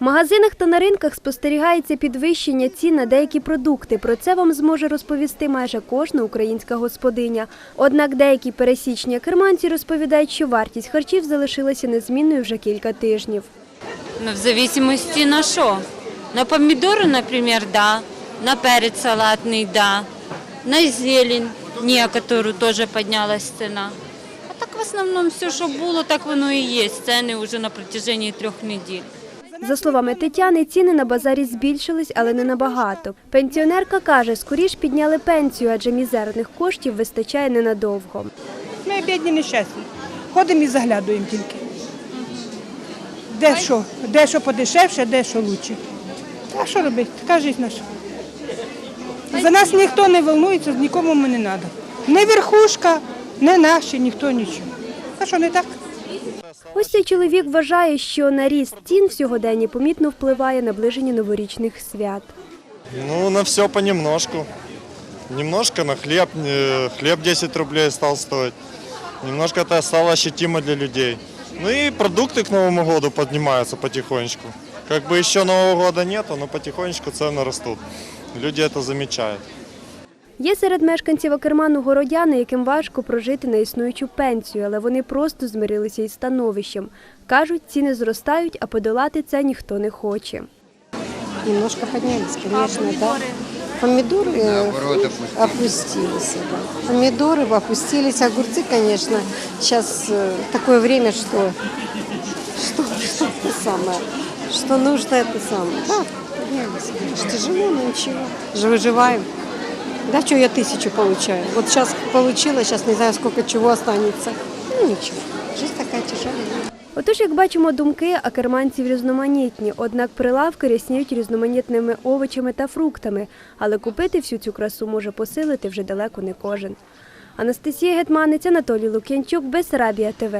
В магазинах та на ринках спостерігається підвищення цін на деякі продукти. Про це вам зможе розповісти майже кожна українська господиня. Однак деякі пересічні керманці розповідають, що вартість харчів залишилася незмінною вже кілька тижнів. Ну, в зависимости на что. На помидоры, например, да. На перец салатный, да. На зелень, некоторую тоже поднялась цена. А так в основном все, что было, так воно и есть. Цены уже на протяжении трех недель. За словами Тетяни, ціни на базарі збільшились, але не набагато. Пенсіонерка каже, скоріш підняли пенсію, адже мізерних коштів вистачає ненадовго. Ми бідні нещасні. Ходимо і заглядуємо тільки. Де що, де що подешевше, де що краще. А що робити? Така життя наша. За нас ніхто не волнується, нікому ми не треба. Не верхушка, не наші, ніхто нічого. А що не так? Ось цей чоловік вважає, що на ріст цін в сьогоденні помітно впливає наближення новорічних свят. Ну, на все понемножку. Немножко на хлеб. э, Хлеб 10 рублей стал стоить. Немножко это стало ощутимо для людей. Ну и продукты к Новому году поднимаются потихонечку. Как бы еще Нового года нету, но потихонечку цены растут. Люди это замечают. Є серед мешканців Акерману городяни, яким важко прожити на існуючу пенсію, але вони просто змирилися із становищем. Кажуть, ціни зростають, а подолати це ніхто не хоче. Немножко поднялись, конечно, да. Помидоры э, опустились. Да. Помидоры опустились, огурцы, конечно, сейчас э, такое время, что, что, что это самое, что нужно это самое. Да, поднялись, конечно, тяжело, но ничего, же выживаем. Да, что я тысячу получаю. Вот сейчас получила, сейчас не знаю, сколько чего останется. Ну ничего, жизнь такая тяжелая. Отож, як бачимо, думки акерманців різноманітні, однак прилавки рясніють різноманітними овочами та фруктами, але купити всю цю красу може посилити вже далеко не кожен. Анастасія Гетманець, Анатолій Лук'янчук, Бесарабія ТВ.